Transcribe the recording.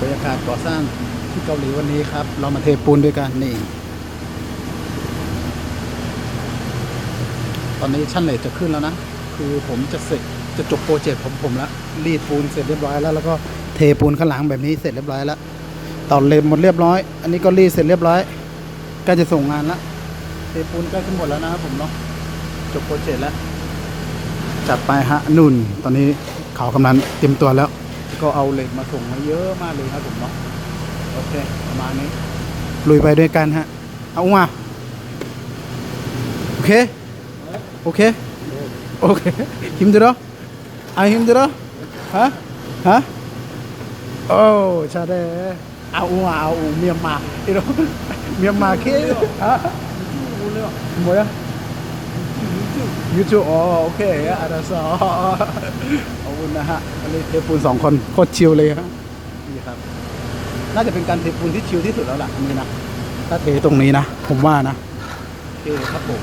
บรรยากาศก่อสร้างที่เกาหลีวันนี้ครับ เรามาเทปูนด้วยกันนี่ ตอนนี้ชั้นเหลทจะขึ้นแล้วนะ คือผมจะเสร็จจะจบโปรเจกต์ผมผมแล้วรีดปูนเสร็จเรียบร้อยแล้ว แล้วก็เทปูนข้างหลังแบบนี้เสร็จเรียบร้อยแล้วตอนเลนหมดเรียบร้อย อันนี้ก็รีดเสร็จเรียบร้อยใกล้จะส่งงานแล้วเทปูนใกล้ขึ้นหมดแล้วนะครับผมเนาะจบโปรเจกต์แล้วจัดไปฮะนุ่น ตอนนี้เขากำลังเตรียมตัวแล้ว ก็เอาเหล็กมาส่งมาเยอะมากเลยครับผมเนาะโอเคประมาณนี้ลุยไปด้วยกันฮะ เอามาโอเค โอเค โอเค힘들어? 안 힘들어? 어? 어? 오 잘해 아우아 아우 미얀마 이런 미얀마 키 아? 뭐야? YouTube YouTube อ๋อโอเคอาราซอขอบคุณนะฮะอันนี้เทปูนสองคนโคตรชิลเลยฮะนี่ครับ น่าจะเป็นการเทปูนที่ชิลที่สุดแล้วล่ะอันนี้นะถ้าเทตรงนี้นะ ผมว่านะโอเคครับผม